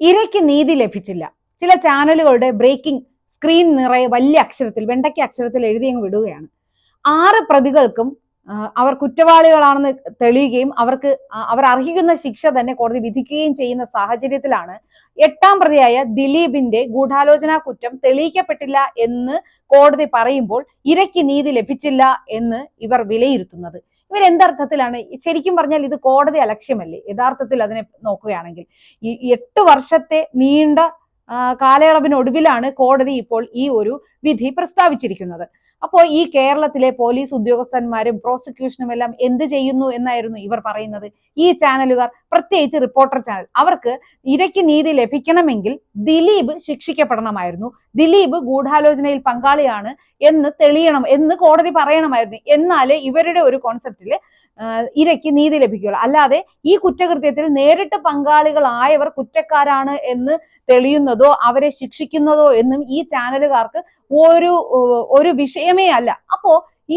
ഇരയ്ക്ക് നീതി ലഭിച്ചില്ല. ചില ചാനലുകളുടെ ബ്രേക്കിംഗ് സ്ക്രീൻ നിറയെ വലിയ അക്ഷരത്തിൽ വെണ്ടയ്ക്ക അക്ഷരത്തിൽ എഴുതി അങ്ങ് വിടുകയാണ്. ആറ് പ്രതികൾക്കും അവർ കുറ്റവാളികളാണെന്ന് തെളിയുകയും അവർക്ക് അവർ അർഹിക്കുന്ന ശിക്ഷ തന്നെ കോടതി വിധിക്കുകയും ചെയ്യുന്ന സാഹചര്യത്തിലാണ് എട്ടാം പ്രതിയായ ദിലീപിന്റെ ഗൂഢാലോചനാ കുറ്റം തെളിയിക്കപ്പെട്ടില്ല എന്ന് കോടതി പറയുമ്പോൾ ഇരയ്ക്ക് നീതി ലഭിച്ചില്ല എന്ന് ഇവർ വിലയിരുത്തുന്നത്. ഇവർ എന്തർത്ഥത്തിലാണ് ശരിക്കും പറഞ്ഞാൽ ഇത് കോടതി അലക്ഷ്യമല്ലേ? യഥാർത്ഥത്തിൽ അതിനെ നോക്കുകയാണെങ്കിൽ. ഈ എട്ട് വർഷത്തെ നീണ്ട കാലയളവിനൊടുവിലാണ് കോടതി ഇപ്പോൾ ഈ ഒരു വിധി പ്രസ്താവിച്ചിരിക്കുന്നത്. അപ്പോൾ ഈ കേരളത്തിലെ പോലീസ് ഉദ്യോഗസ്ഥന്മാരും പ്രോസിക്യൂഷനും എല്ലാം എന്ത് ചെയ്യുന്നു എന്നായിരുന്നു ഇവർ പറയുന്നത്. ഈ ചാനലുകാർ പ്രത്യേകിച്ച് റിപ്പോർട്ടർ ചാനൽ അവർക്ക് ഇരയ്ക്ക് നീതി ലഭിക്കണമെങ്കിൽ ദിലീപ് ശിക്ഷിക്കപ്പെടണമായിരുന്നു. ദിലീപ് ഗൂഢാലോചനയിൽ പങ്കാളിയാണ് എന്ന് തെളിയണം എന്ന് കോടതി പറയണമായിരുന്നു. എന്നാലേ ഇവരുടെ ഒരു കോൺസെപ്റ്റിൽ ഇരയ്ക്ക് നീതി ലഭിക്കുകയുള്ളൂ. അല്ലാതെ ഈ കുറ്റകൃത്യത്തിൽ നേരിട്ട് പങ്കാളികളായവർ കുറ്റക്കാരാണ് എന്ന് തെളിയുന്നതോ അവരെ ശിക്ഷിക്കുന്നതോ എന്നും ഈ ചാനലുകാർക്ക് ഒരു ഒരു വിഷയമേ അല്ല. അപ്പോ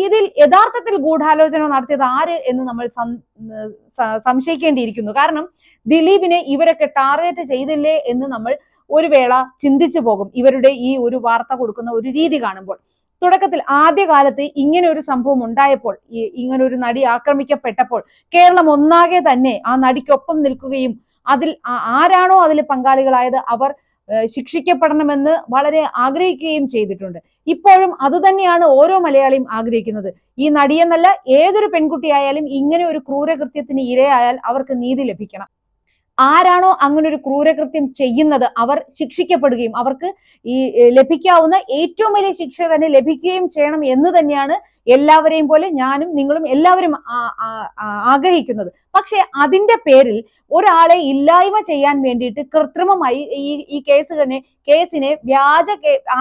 ഇതിൽ യഥാർത്ഥത്തിൽ ഗൂഢാലോചന നടത്തിയത് ആര് എന്ന് നമ്മൾ സംശയിക്കേണ്ടിയിരിക്കുന്നു. കാരണം ദിലീപിനെ ഇവരൊക്കെ ടാർഗറ്റ് ചെയ്തില്ലേ എന്ന് നമ്മൾ ഒരു വേള ചിന്തിച്ചു പോകും. ഇവരുടെ ഈ ഒരു വാർത്ത കൊടുക്കുന്ന ഒരു രീതി കാണുമ്പോൾ. തുടക്കത്തിൽ ആദ്യകാലത്ത് ഇങ്ങനെ ഒരു സംഭവം ഉണ്ടായപ്പോൾ ഇങ്ങനെ ഒരു നടി ആക്രമിക്കപ്പെട്ടപ്പോൾ കേരളം ഒന്നാകെ തന്നെ ആ നടിക്കൊപ്പം നിൽക്കുകയും അതിൽ ആരാണോ അതിൽ പങ്കാളികളായത് അവർ ശിക്ഷിക്കപ്പെടണമെന്ന് വളരെ ആഗ്രഹിക്കുകയും ചെയ്തിട്ടുണ്ട്. ഇപ്പോഴും അത് തന്നെയാണ് ഓരോ മലയാളിയും ആഗ്രഹിക്കുന്നത്. ഈ നടിയെന്നല്ല ഏതൊരു പെൺകുട്ടിയായാലും ഇങ്ങനെ ഒരു ക്രൂരകൃത്യത്തിന് ഇരയായാൽ അവർക്ക് നീതി ലഭിക്കണം. ആരാണോ അങ്ങനെ ഒരു ക്രൂരകൃത്യം ചെയ്യുന്നത് അവർ ശിക്ഷിക്കപ്പെടുകയും അവർക്ക് ഈ ലഭിക്കാവുന്ന ഏറ്റവും വലിയ ശിക്ഷ തന്നെ ലഭിക്കുകയും ചെയ്യണം എന്ന് തന്നെയാണ് എല്ലാവരെയും പോലെ ഞാനും നിങ്ങളും എല്ലാവരും ആഗ്രഹിക്കുന്നത്. പക്ഷെ അതിന്റെ പേരിൽ ഒരാളെ ഇല്ലായ്മ ചെയ്യാൻ വേണ്ടിയിട്ട് കൃത്രിമമായി ഈ ഈ കേസ് തന്നെ കേസിനെ വ്യാജ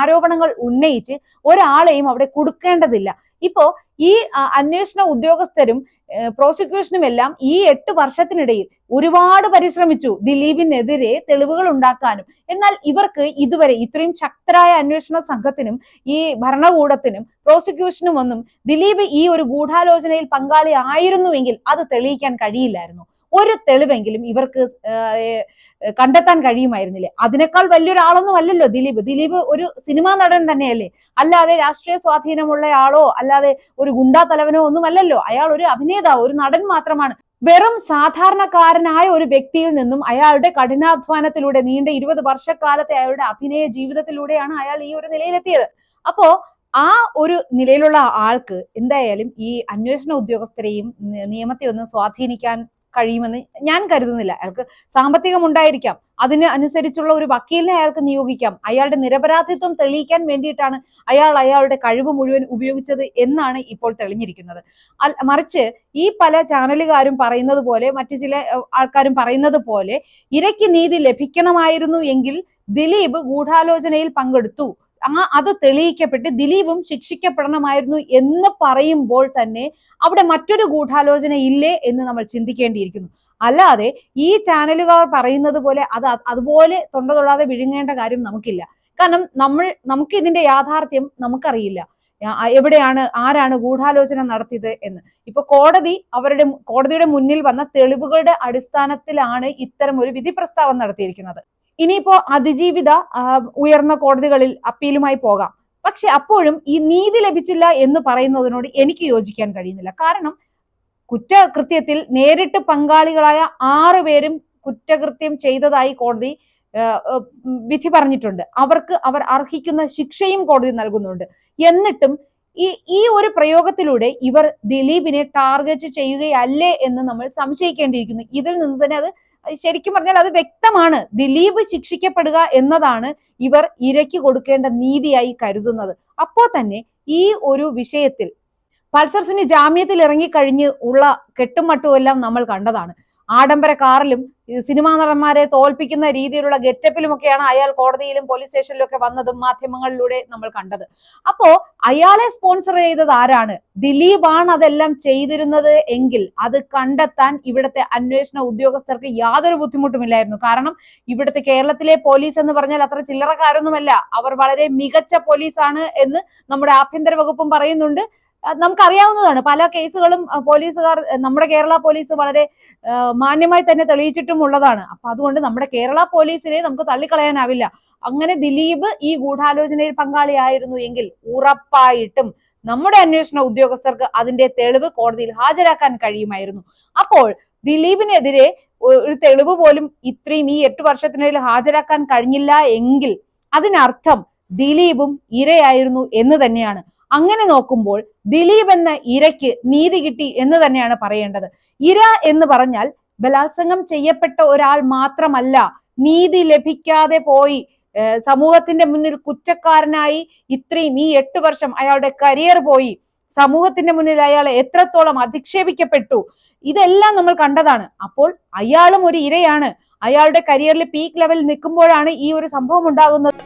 ആരോപണങ്ങൾ ഉന്നയിച്ച് ഒരാളെയും അവിടെ കൊടുക്കേണ്ടതില്ല. ഇപ്പോ ഈ അന്വേഷണ ഉദ്യോഗസ്ഥരും പ്രോസിക്യൂഷനും എല്ലാം ഈ എട്ട് വർഷത്തിനിടയിൽ ഒരുപാട് പരിശ്രമിച്ചു ദിലീപിനെതിരെ തെളിവുകൾ ഉണ്ടാക്കാനും. എന്നാൽ ഇവർക്ക് ഇതുവരെ ഇത്രയും ശക്തരായ അന്വേഷണ സംഘത്തിനും ഈ ഭരണകൂടത്തിനും പ്രോസിക്യൂഷനും ഒന്നും ദിലീപ് ഈ ഒരു ഗൂഢാലോചനയിൽ പങ്കാളിയായിരുന്നുവെങ്കിൽ അത് തെളിയിക്കാൻ കഴിയില്ലായിരുന്നു. ഒരു തെളിവെങ്കിലും ഇവർക്ക് കണ്ടെത്താൻ കഴിയുമായിരുന്നില്ലേ? അതിനേക്കാൾ വലിയൊരാളൊന്നും അല്ലല്ലോ ദിലീപ്. ദിലീപ് ഒരു സിനിമാ നടൻ തന്നെയല്ലേ. അല്ലാതെ രാഷ്ട്രീയ സ്വാധീനമുള്ള ആളോ അല്ലാതെ ഒരു ഗുണ്ടാ തലവനോ ഒന്നും അല്ലല്ലോ. അയാൾ ഒരു അഭിനേതാവ് ഒരു നടൻ മാത്രമാണ്. വെറും സാധാരണക്കാരനായ ഒരു വ്യക്തിയിൽ നിന്നും അയാളുടെ കഠിനാധ്വാനത്തിലൂടെ നീണ്ട ഇരുപത് വർഷക്കാലത്തെ അയാളുടെ അഭിനയ ജീവിതത്തിലൂടെയാണ് അയാൾ ഈ ഒരു നിലയിലെത്തിയത്. അപ്പോ ആ ഒരു നിലയിലുള്ള ആൾക്ക് എന്തായാലും ഈ അന്വേഷണ ഉദ്യോഗസ്ഥരെയും നിയമത്തെ ഒന്ന് സ്വാധീനിക്കാൻ കഴിയുമെന്ന് ഞാൻ കരുതുന്നില്ല. അയാൾക്ക് സാമ്പത്തികം ഉണ്ടായിരിക്കാം അതിന് അനുസരിച്ചുള്ള ഒരു വക്കീലിനെ അയാൾക്ക് നിയോഗിക്കാം. അയാളുടെ നിരപരാധിത്വം തെളിയിക്കാൻ വേണ്ടിയിട്ടാണ് അയാൾ അയാളുടെ കഴിവ് മുഴുവൻ ഉപയോഗിച്ചത് എന്നാണ് ഇപ്പോൾ തെളിഞ്ഞിരിക്കുന്നത്. മറിച്ച് ഈ പല ചാനലുകാരും പറയുന്നത് പോലെ മറ്റു ചില ആൾക്കാരും പറയുന്നത് പോലെ ഇരയ്ക്ക് നീതി ലഭിക്കണമായിരുന്നു എങ്കിൽ ദിലീപ് ഗൂഢാലോചനയിൽ പങ്കെടുത്തു. ആ അത് തെളിയിക്കപ്പെട്ട് ദിലീപും ശിക്ഷിക്കപ്പെടണമായിരുന്നു എന്ന് പറയുമ്പോൾ തന്നെ അവിടെ മറ്റൊരു ഗൂഢാലോചന ഇല്ലേ എന്ന് നമ്മൾ ചിന്തിക്കേണ്ടിയിരിക്കുന്നു. അല്ലാതെ ഈ ചാനലുകാർ പറയുന്നത് പോലെ അത് അതുപോലെ തൊണ്ട തൊടാതെ വിഴുങ്ങേണ്ട കാര്യം നമുക്കില്ല. കാരണം നമ്മൾ നമുക്ക് ഇതിന്റെ യാഥാർത്ഥ്യം നമുക്കറിയില്ല. എവിടെയാണ് ആരാണ് ഗൂഢാലോചന നടത്തിയത് എന്ന്. ഇപ്പൊ കോടതി അവരുടെ കോടതിയുടെ മുന്നിൽ വന്ന തെളിവുകളുടെ അടിസ്ഥാനത്തിലാണ് ഇത്തരം ഒരു വിധി പ്രസ്താവം നടത്തിയിരിക്കുന്നത്. ഇനിയിപ്പോ അതിജീവിത ഉയർന്ന കോടതികളിൽ അപ്പീലുമായി പോകാം. പക്ഷെ അപ്പോഴും ഈ നീതി ലഭിച്ചില്ല എന്ന് പറയുന്നതിനോട് എനിക്ക് യോജിക്കാൻ കഴിയുന്നില്ല. കാരണം കുറ്റകൃത്യത്തിൽ നേരിട്ട് പങ്കാളികളായ ആറ് പേരും കുറ്റകൃത്യം ചെയ്തതായി കോടതി വിധി പറഞ്ഞിട്ടുണ്ട്. അവർക്ക് അവർ അർഹിക്കുന്ന ശിക്ഷയും കോടതി നൽകുന്നുണ്ട്. എന്നിട്ടും ഈ ഈ ഒരു പ്രയോഗത്തിലൂടെ ഇവർ ദിലീപിനെ ടാർഗറ്റ് ചെയ്യുകയല്ലേ എന്ന് നമ്മൾ സംശയിക്കേണ്ടിയിരിക്കുന്നു. ഇതിൽ നിന്ന് തന്നെ അത് ശരിക്കും പറഞ്ഞാൽ അത് വ്യക്തമാണ്. ദിലീപ് ശിക്ഷിക്കപ്പെടുക എന്നതാണ് ഇവർ ഇരയ്ക്ക് കൊടുക്കേണ്ട നീതിയായി കരുതുന്നത്. അപ്പോൾ തന്നെ ഈ ഒരു വിഷയത്തിൽ പൾസർ സുനി ജാമ്യത്തിൽ ഇറങ്ങിക്കഴിഞ്ഞ് ഉള്ള കെട്ടുമട്ടും എല്ലാം നമ്മൾ കണ്ടതാണ്. ആഡംബര കാറിലും സിനിമാ നടന്മാരെ തോൽപ്പിക്കുന്ന രീതിയിലുള്ള ഗെറ്റപ്പിലുമൊക്കെയാണ് അയാൾ കോടതിയിലും പോലീസ് സ്റ്റേഷനിലും ഒക്കെ വന്നതും മാധ്യമങ്ങളിലൂടെ നമ്മൾ കണ്ടത്. അപ്പോ അയാളെ സ്പോൺസർ ചെയ്തത് ആരാണ്? ദിലീപാണ് അതെല്ലാം ചെയ്തിരുന്നത് എങ്കിൽ അത് കണ്ടെത്താൻ ഇവിടുത്തെ അന്വേഷണ ഉദ്യോഗസ്ഥർക്ക് യാതൊരു ബുദ്ധിമുട്ടുമില്ലായിരുന്നു. കാരണം ഇവിടുത്തെ കേരളത്തിലെ പോലീസ് എന്ന് പറഞ്ഞാൽ അത്ര ചില്ലറക്കാരൊന്നുമല്ല. അവർ വളരെ മികച്ച പോലീസാണ് എന്ന് നമ്മുടെ ആഭ്യന്തര വകുപ്പും പറയുന്നുണ്ട്. നമുക്കറിയാവുന്നതാണ്. പല കേസുകളും പോലീസുകാർ നമ്മുടെ കേരള പോലീസ് വളരെ മാന്യമായി തന്നെ തെളിയിച്ചിട്ടും ഉള്ളതാണ് അപ്പൊ അതുകൊണ്ട് നമ്മുടെ കേരള പോലീസിനെ നമുക്ക് തള്ളിക്കളയാനാവില്ല. അങ്ങനെ ദിലീപ് ഈ ഗൂഢാലോചനയിൽ പങ്കാളിയായിരുന്നു എങ്കിൽ ഉറപ്പായിട്ടും നമ്മുടെ അന്വേഷണ ഉദ്യോഗസ്ഥർക്ക് അതിന്റെ തെളിവ് കോടതിയിൽ ഹാജരാക്കാൻ കഴിയുമായിരുന്നു. അപ്പോൾ ദിലീപിനെതിരെ ഒരു തെളിവ് പോലും ഇത്രയും ഈ എട്ട് വർഷത്തിനിടയിൽ ഹാജരാക്കാൻ കഴിഞ്ഞില്ല എങ്കിൽ അതിനർത്ഥം ദിലീപും ഇരയായിരുന്നു എന്ന് തന്നെയാണ്. അങ്ങനെ നോക്കുമ്പോൾ ദിലീപ് എന്ന ഇരയ്ക്ക് നീതി കിട്ടി എന്ന് തന്നെയാണ് പറയേണ്ടത്. ഇര എന്ന് പറഞ്ഞാൽ ബലാത്സംഗം ചെയ്യപ്പെട്ട ഒരാൾ മാത്രമല്ല നീതി ലഭിക്കാതെ പോയി സമൂഹത്തിന്റെ മുന്നിൽ കുറ്റക്കാരനായി ഇത്രയും ഈ എട്ട് വർഷം അയാളുടെ കരിയർ പോയി സമൂഹത്തിന്റെ മുന്നിൽ അയാൾ എത്രത്തോളം അധിക്ഷേപിക്കപ്പെട്ടു ഇതെല്ലാം നമ്മൾ കണ്ടതാണ്. അപ്പോൾ അയാളും ഒരു ഇരയാണ്. അയാളുടെ കരിയറിൽ പീക്ക് ലെവലിൽ നിൽക്കുമ്പോഴാണ് ഈ ഒരു സംഭവം ഉണ്ടാകുന്നത്.